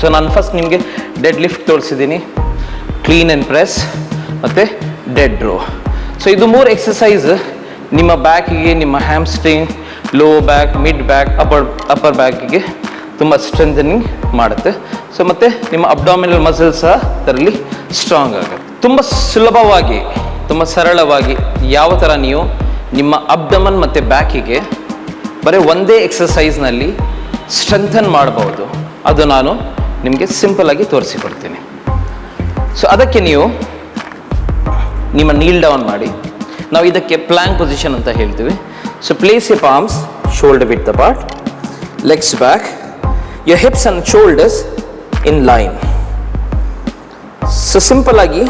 So ನಾನು first ನಿಮಗೆ deadlift ತೋರಿಸಿದ್ದೀನಿ. ಕ್ಲೀನ್ ಆ್ಯಂಡ್ ಪ್ರೆಸ್ ಮತ್ತು ಡೆಡ್ ರೋ ಸೊ ಇದು ಮೂರು ಎಕ್ಸಸೈಸ್ ನಿಮ್ಮ ಬ್ಯಾಕಿಗೆ, ನಿಮ್ಮ hamstring low back mid back upper upper ಬ್ಯಾಕಿಗೆ ತುಂಬ ಸ್ಟ್ರೆಂಥನಿಂಗ್ ಮಾಡುತ್ತೆ. ಸೊ ಮತ್ತು ನಿಮ್ಮ ಅಬ್ಡಾಮಿನಲ್ ಮಸಲ್ ಸಹ ಅದರಲ್ಲಿ ಸ್ಟ್ರಾಂಗ್ ಆಗುತ್ತೆ. ತುಂಬ ಸುಲಭವಾಗಿ, ತುಂಬ ಸರಳವಾಗಿ ಯಾವ ಥರ ನೀವು ನಿಮ್ಮ ಅಬ್ಡಮನ್ ಮತ್ತು ಬ್ಯಾಕಿಗೆ ಬರೀ ಒಂದೇ ಎಕ್ಸಸೈಸ್ನಲ್ಲಿ ಸ್ಟ್ರೆಂಥನ್ ಮಾಡಬಹುದು ಅದು ನಾನು ನಿಮಗೆ ಸಿಂಪಲಾಗಿ ತೋರಿಸಿಕೊಡ್ತೀನಿ ಸೊ ಅದಕ್ಕೆ ನೀವು ನಿಮ್ಮ ನೀಲ್ ಡೌನ್ ಮಾಡಿ. ನಾವು ಇದಕ್ಕೆ ಪ್ಲ್ಯಾಂಕ್ ಪೊಸಿಷನ್ ಅಂತ ಹೇಳ್ತೀವಿ. So place a palms shoulder with the part legs back your hips and shoulders in line so simple ಆಗಿ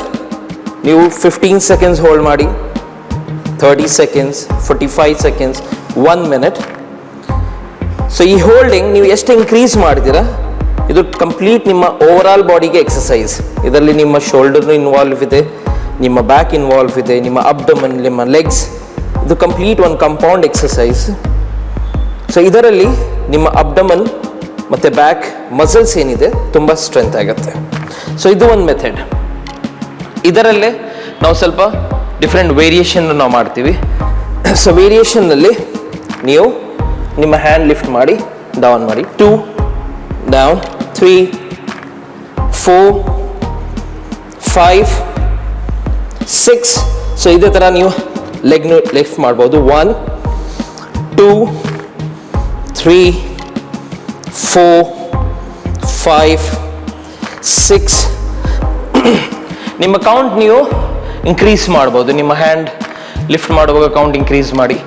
ನೀವು ಫಿಫ್ಟೀನ್ ಸೆಕೆಂಡ್ಸ್ ಹೋಲ್ಡ್ ಮಾಡಿ thirty seconds forty five seconds one minute so ಈ holding ನೀವು ಎಷ್ಟು increase ಮಾಡಿದ್ದೀರಾ ಇದು complete ನಿಮ್ಮ over all ಬಾಡಿಗೆ ಎಕ್ಸಸೈಸ್ ಇದರಲ್ಲಿ ನಿಮ್ಮ ಶೋಲ್ಡರ್ನು ಇನ್ವಾಲ್ವ್ ಇದೆ, ನಿಮ್ಮ ಬ್ಯಾಕ್ ಇನ್ವಾಲ್ವ್ ಇದೆ, ನಿಮ್ಮ ಅಬ್ಡಮನ್ ನಿಮ್ಮ ಲೆಗ್ಸ್ ಇದು ಕಂಪ್ಲೀಟ್ ಒಂದು ಕಂಪೌಂಡ್ ಎಕ್ಸಸೈಸ್ ಸೊ ಇದರಲ್ಲಿ ನಿಮ್ಮ ಅಬ್ಡಮನ್ ಮತ್ತು ಬ್ಯಾಕ್ ಮಸಲ್ಸ್ ಏನಿದೆ, ತುಂಬ ಸ್ಟ್ರೆಂತ್ ಆಗುತ್ತೆ. ಸೊ ಇದು ಒಂದು ಮೆಥಡ್ ಇದರಲ್ಲೇ ನಾವು ಸ್ವಲ್ಪ ಡಿಫ್ರೆಂಟ್ ವೇರಿಯೇಷನ್ ನಾವು ಮಾಡ್ತೀವಿ. ಸೊ ವೇರಿಯೇಷನ್ನಲ್ಲಿ ನೀವು ನಿಮ್ಮ ಹ್ಯಾಂಡ್ ಲಿಫ್ಟ್ ಮಾಡಿ ಡೌನ್ ಮಾಡಿ two down three four five six so ಇದೇ ಥರ ನೀವು ಲೆಗ್ನು ಲಿಫ್ಟ್ ಮಾಡ್ಬೋದು. One two three four five six ನಿಮ್ಮ ಕೌಂಟ್ ನೀವು ಇನ್ಕ್ರೀಸ್ ಮಾಡ್ಬೋದು. ನಿಮ್ಮ ಹ್ಯಾಂಡ್ ಲಿಫ್ಟ್ ಮಾಡುವಾಗ ಕೌಂಟ್ ಇನ್ಕ್ರೀಸ್ ಮಾಡಿ.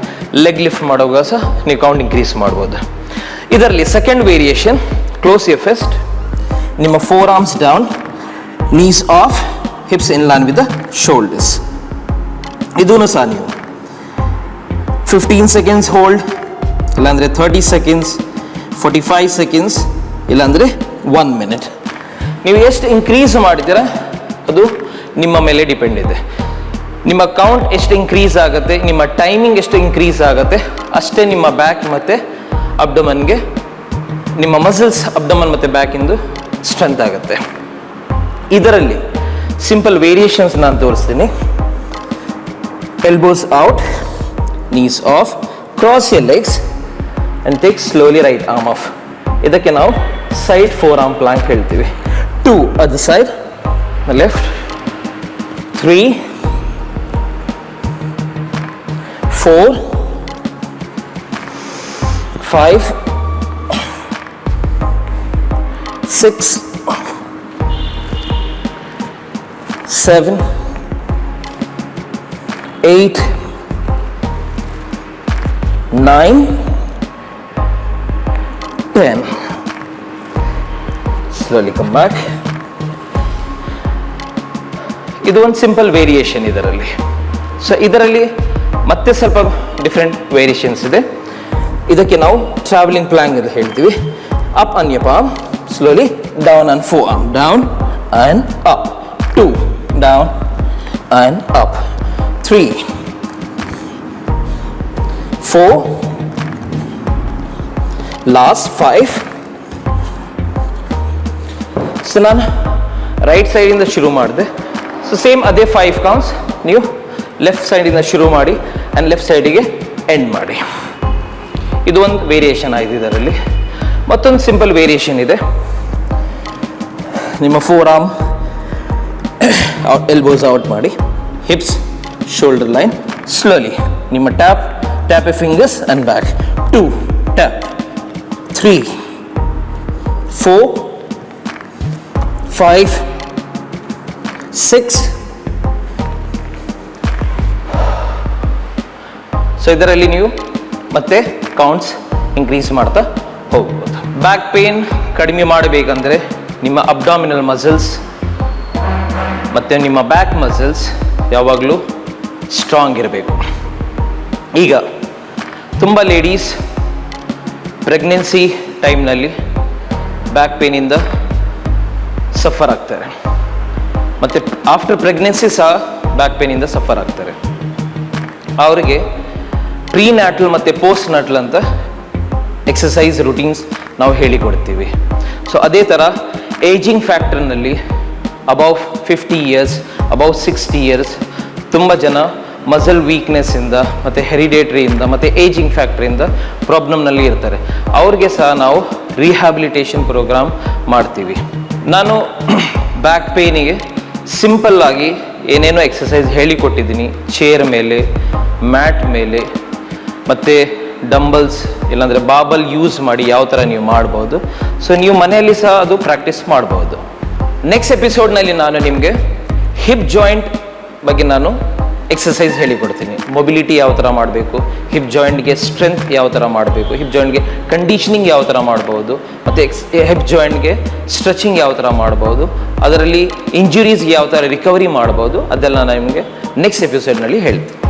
ಲೆಗ್ ಲಿಫ್ಟ್ ಮಾಡುವಾಗ ಸಹ ನೀವು ಕೌಂಟ್ ಇನ್ಕ್ರೀಸ್ ಮಾಡ್ಬೋದು. ಇದರಲ್ಲಿ second variation close your fist ನಿಮ್ಮ forearms down knees off hips in line with the shoulders ಇದೂ ಸಹ ನೀವು. ಫಿಫ್ಟೀನ್ ಸೆಕೆಂಡ್ಸ್ ಹೋಲ್ಡ್ ಇಲ್ಲಾಂದರೆ thirty seconds forty five seconds ಇಲ್ಲಾಂದರೆ ಒನ್ ಮಿನಿಟ್ ನೀವು ಎಷ್ಟು ಇನ್ಕ್ರೀಸ್ ಮಾಡಿದ್ದೀರಾ? ಅದು ನಿಮ್ಮ ಮೇಲೆ ಡಿಪೆಂಡ್ ಇದೆ. ನಿಮ್ಮ ಕೌಂಟ್ ಎಷ್ಟು ಇನ್ಕ್ರೀಸ್ ಆಗುತ್ತೆ? ನಿಮ್ಮ ಟೈಮಿಂಗ್ ಎಷ್ಟು ಇನ್ಕ್ರೀಸ್ ಆಗುತ್ತೆ? ಅಷ್ಟೇ ನಿಮ್ಮ ಬ್ಯಾಕ್ ಮತ್ತು ಅಬ್ಡಮನ್ಗೆ ನಿಮ್ಮ ಮಸಲ್ಸ್ ಅಬ್ಡಮನ್ ಮತ್ತು ಬ್ಯಾಕಿಂದು ಸ್ಟ್ರೆಂತ್ ಆಗುತ್ತೆ. ಇದರಲ್ಲಿ ಸಿಂಪಲ್ ವೇರಿಯೇಷನ್ಸ್ ನಾನು ತೋರಿಸ್ತೀನಿ. Elbows out knees off cross your legs and take slowly right arm off ಇದಕ್ಕೆ ನಾವು ಸೈಡ್ ಫೋರ್ ಆರ್ಮ್ ಪ್ಲಾಂಕ್ ಹೇಳ್ತೀವಿ. ಟೂ ಅದು side left three four five six eight, nine, ten. Slowly come back. ಇದು ಒಂದು simple variation ಇದರಲ್ಲಿ so ಇದರಲ್ಲಿ ಮತ್ತೆ ಸ್ವಲ್ಪ ಡಿಫ್ರೆಂಟ್ ವೇರಿಯೇಷನ್ಸ್ ಇದೆ ಇದಕ್ಕೆ ನಾವು ಟ್ರಾವೆಲಿಂಗ್ ಪ್ಲಾಂಗ್ ಅಂತ ಹೇಳ್ತೀವಿ up on your down slowly down Down and up. Two down and up three four last five so ನಾನು ರೈಟ್ ಸೈಡಿಂದ ಶುರು ಮಾಡಿದೆ. ಸೊ ಸೇಮ್ ಅದೇ ಫೈವ್ ಕೌನ್ಸ್ ನೀವು ಲೆಫ್ಟ್ ಸೈಡಿಂದ ಶುರು ಮಾಡಿ ಆ್ಯಂಡ್ ಲೆಫ್ಟ್ ಸೈಡಿಗೆ ಎಂಡ್ ಮಾಡಿ. ಇದು ಒಂದು ವೇರಿಯೇಷನ್ ಆಗಿದೆ ಇದರಲ್ಲಿ. ಮತ್ತೊಂದು ಸಿಂಪಲ್ ವೇರಿಯೇಷನ್ ಇದೆ. ನಿಮ್ಮ ಫೋರ್ ಆರ್ಮ್ ಎಲ್ಬೋಸ್ ಔಟ್ ಮಾಡಿ ಹಿಪ್ಸ್ ಶೋಲ್ಡರ್ ಲೈನ್ ಸ್ಲೋಲಿ ನಿಮ್ಮ tap tap a fingers and back two tap three four five six so ಇದರಲ್ಲಿ ನೀವು ಮತ್ತೆ ಕೌಂಟ್ಸ್ ಇನ್ಕ್ರೀಸ್ ಮಾಡ್ತಾ ಹೋಗ್ಬೋದು ಬ್ಯಾಕ್ ಪೇನ್ ಕಡಿಮೆ ಮಾಡಬೇಕಂದ್ರೆ ನಿಮ್ಮ ಅಬ್ಡಾಮಿನಲ್ ಮಸಲ್ಸ್ ಮತ್ತು ನಿಮ್ಮ ಬ್ಯಾಕ್ ಮಸಲ್ಸ್ ಯಾವಾಗಲೂ ಸ್ಟ್ರಾಂಗ್ ಇರಬೇಕು. ಈಗ ತುಂಬ ಲೇಡೀಸ್ ಪ್ರೆಗ್ನೆನ್ಸಿ ಟೈಮ್ನಲ್ಲಿ ಬ್ಯಾಕ್ ಪೇನಿಂದ ಸಫರ್ ಆಗ್ತಾರೆ. ಮತ್ತು ಆಫ್ಟರ್ ಪ್ರೆಗ್ನೆನ್ಸಿ ಸಹ ಬ್ಯಾಕ್ ಪೇನಿಂದ ಸಫರ್ ಆಗ್ತಾರೆ. ಅವರಿಗೆ ಪ್ರೀ ನ್ಯಾಟಲ್ ಮತ್ತು ಪೋಸ್ಟ್ ನ್ಯಾಟಲ್ ಅಂತ ಎಕ್ಸಸೈಸ್ ರುಟೀನ್ಸ್ ನಾವು ಹೇಳಿಕೊಡ್ತೀವಿ. ಸೊ ಅದೇ ಥರ ageing ಫ್ಯಾಕ್ಟರ್ನಲ್ಲಿ above fifty years above sixty years ತುಂಬ ಜನ ಮಸಲ್ ವೀಕ್ನೆಸ್ಸಿಂದ ಮತ್ತು ಹೆರಿಡೇಟ್ರಿಯಿಂದ ಮತ್ತು ಏಜಿಂಗ್ ಫ್ಯಾಕ್ಟ್ರಿಯಿಂದ ಪ್ರಾಬ್ಲಮ್ನಲ್ಲಿ ಇರ್ತಾರೆ. ಅವ್ರಿಗೆ ಸಹ ನಾವು ರಿಹ್ಯಾಬಿಲಿಟೇಷನ್ ಪ್ರೋಗ್ರಾಮ್ ಮಾಡ್ತೀವಿ. ನಾನು ಬ್ಯಾಕ್ ಪೇಯ್ನಿಗೆ ಸಿಂಪಲ್ಲಾಗಿ ಏನೇನೋ ಎಕ್ಸಸೈಸ್ ಹೇಳಿಕೊಟ್ಟಿದ್ದೀನಿ. ಚೇರ್ ಮೇಲೆ ಮ್ಯಾಟ್ ಮೇಲೆ, ಮತ್ತು ಡಂಬಲ್ಸ್ ಇಲ್ಲಾಂದರೆ ಬಾಬಲ್ ಯೂಸ್ ಮಾಡಿ ಯಾವ ಥರ ನೀವು ಮಾಡ್ಬೋದು. ಸೊ ನೀವು ಮನೆಯಲ್ಲಿ ಸಹ ಅದು ಪ್ರಾಕ್ಟೀಸ್ ಮಾಡ್ಬೋದು. ನೆಕ್ಸ್ಟ್ ಎಪಿಸೋಡ್ನಲ್ಲಿ ನಾನು ನಿಮಗೆ ಹಿಪ್ ಜಾಯಿಂಟ್ ಬಗ್ಗೆ ನಾನು ಎಕ್ಸಸೈಸ್ ಹೇಳಿಕೊಡ್ತೀನಿ. ಮೊಬಿಲಿಟಿ ಯಾವ ಥರ ಮಾಡಬೇಕು ಹಿಪ್ ಜಾಯಿಂಟ್ಗೆ ಸ್ಟ್ರೆಂತ್ ಯಾವ ಥರ ಮಾಡಬೇಕು ಹಿಪ್ ಜಾಯಿಂಟ್ಗೆ ಕಂಡೀಷನಿಂಗ್ ಯಾವ ಥರ ಮಾಡ್ಬೋದು, ಮತ್ತು ಎಕ್ಸ್ ಹಿಪ್ ಜಾಯಿಂಟ್ಗೆ ಸ್ಟ್ರೆಚಿಂಗ್ ಯಾವ ಥರ ಮಾಡ್ಬೋದು, ಅದರಲ್ಲಿ ಇಂಜುರೀಸ್ಗೆ ಯಾವ ಥರ ರಿಕವರಿ ಮಾಡ್ಬೋದು, ಅದೆಲ್ಲ ನಾನು ನಿಮಗೆ ನೆಕ್ಸ್ಟ್ ಎಪಿಸೋಡ್ನಲ್ಲಿ ಹೇಳ್ತೀನಿ.